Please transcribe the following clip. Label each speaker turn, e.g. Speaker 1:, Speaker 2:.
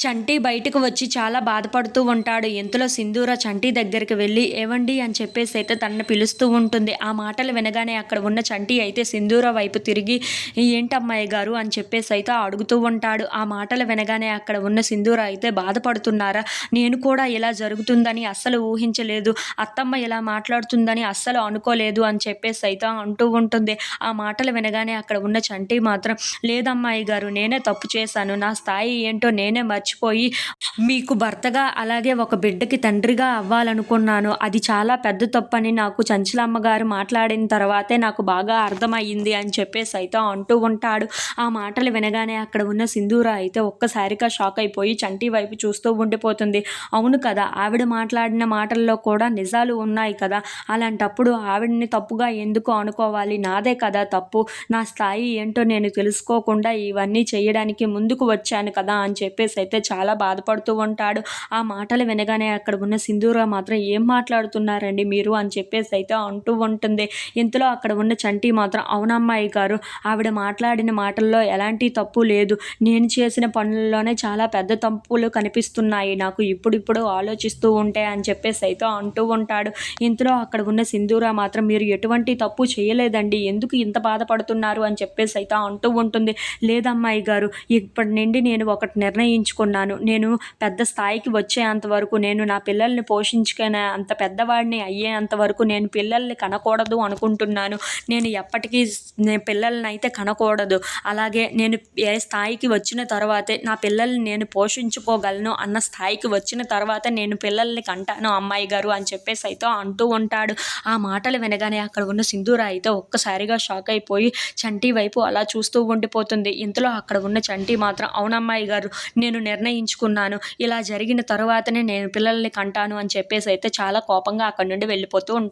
Speaker 1: చంటి బయటకు వచ్చి చాలా బాధపడుతూ ఉంటాడు. ఇంతలో సింధూర చంటి దగ్గరికి వెళ్ళి ఏవండి అని చెప్పేసి అయితే తనని పిలుస్తూ ఉంటుంది. ఆ మాటలు వినగానే అక్కడ ఉన్న చంటి అయితే సింధూర వైపు తిరిగి ఏంటమ్మాయి గారు? అని చెప్పేసి అయితే అడుగుతూ ఉంటాడు. ఆ మాటలు వినగానే అక్కడ ఉన్న సింధూర అయితే బాధపడుతున్నారా? నేను కూడా ఇలా జరుగుతుందని అస్సలు ఊహించలేదు. అత్తమ్మ ఇలా మాట్లాడుతుందని అస్సలు అనుకోలేదు అని చెప్పేసి అయితే అంటూ ఉంటుంది. ఆ మాటలు వినగానే అక్కడ ఉన్న చంటి మాత్రం లేదమ్మాయి గారు నేనే తప్పు చేశాను. నా స్థాయి ఏంటో నేనే మర్చి మర్చిపోయి మీకు భర్తగా అలాగే ఒక బిడ్డకి తండ్రిగా అవ్వాలనుకున్నాను. అది చాలా పెద్ద తప్పని నాకు చంచలమ్మ గారు మాట్లాడిన తర్వాతే నాకు బాగా అర్థమయ్యింది అని చెప్పేసి అయితే అంటూ ఉంటాడు. ఆ మాటలు వినగానే అక్కడ ఉన్న సింధూర అయితే ఒక్కసారిగా షాక్ అయిపోయి చంటి వైపు చూస్తూ ఉండిపోతుంది. అవును కదా ఆవిడ మాట్లాడిన మాటల్లో కూడా నిజాలు ఉన్నాయి కదా. అలాంటప్పుడు ఆవిడని తప్పుగా ఎందుకు అనుకోవాలి? నాదే కదా తప్పు. నా స్థాయి ఏంటో నేను తెలుసుకోకుండా ఇవన్నీ చేయడానికి ముందుకు వచ్చాను కదా అని చెప్పేసి అయితే చాలా బాధపడుతూ ఉంటాడు. ఆ మాటలు వినగానే అక్కడ ఉన్న సింధూర మాత్రం ఏం మాట్లాడుతున్నారండి మీరు అని చెప్పేసి అయితే అంటూ ఉంటుంది. ఇంతలో అక్కడ ఉన్న చంటి మాత్రం అవునమ్మాయి గారు ఆవిడ మాట్లాడిన మాటల్లో ఎలాంటి తప్పు లేదు. నేను చేసిన పనుల్లోనే చాలా పెద్ద తప్పులు కనిపిస్తున్నాయి. నాకు ఇప్పుడిప్పుడు ఆలోచిస్తూ ఉంటే అని చెప్పేసి అయితే అంటూ ఉంటాడు. ఇంతలో అక్కడ ఉన్న సింధూర మాత్రం మీరు ఎటువంటి తప్పు చేయలేదండి. ఎందుకు ఇంత బాధపడుతున్నారు? అని చెప్పేసి అయితే అంటూ ఉంటుంది. లేదమ్మాయి గారు ఇప్పటి నుండి నేను ఒకటి నిర్ణయించుకున్నాను. నేను పెద్ద స్థాయికి వచ్చేంత వరకు నేను నా పిల్లల్ని పోషించుకునే అంత పెద్దవాడిని అయ్యేంత వరకు నేను పిల్లల్ని కనకూడదు అనుకుంటున్నాను. నేను ఎప్పటికీ పిల్లల్ని అయితే కనకూడదు. అలాగే నేను ఏ స్థాయికి వచ్చిన తర్వాతే నా పిల్లల్ని నేను పోషించుకోగలను అన్న స్థాయికి వచ్చిన తర్వాత నేను పిల్లల్ని కంటాను. అమ్మాయి గారు అని చెప్పేసి అయితే అంటూ ఉంటాడు. ఆ మాటలు వినగానే అక్కడ ఉన్న సింధూర అయితే ఒక్కసారిగా షాక్ అయిపోయి చంటి వైపు అలా చూస్తూ ఉండిపోతుంది. ఇంతలో అక్కడ ఉన్న చంటి మాత్రం అవునమ్మాయి గారు నేను నిర్ణయించుకున్నాను. ఇలా జరిగిన తర్వాతనే నేను పిల్లల్ని కంటాను అని చెప్పేసి అయితే చాలా కోపంగా అక్కడి నుండి వెళ్ళిపోతూ ఉంటాను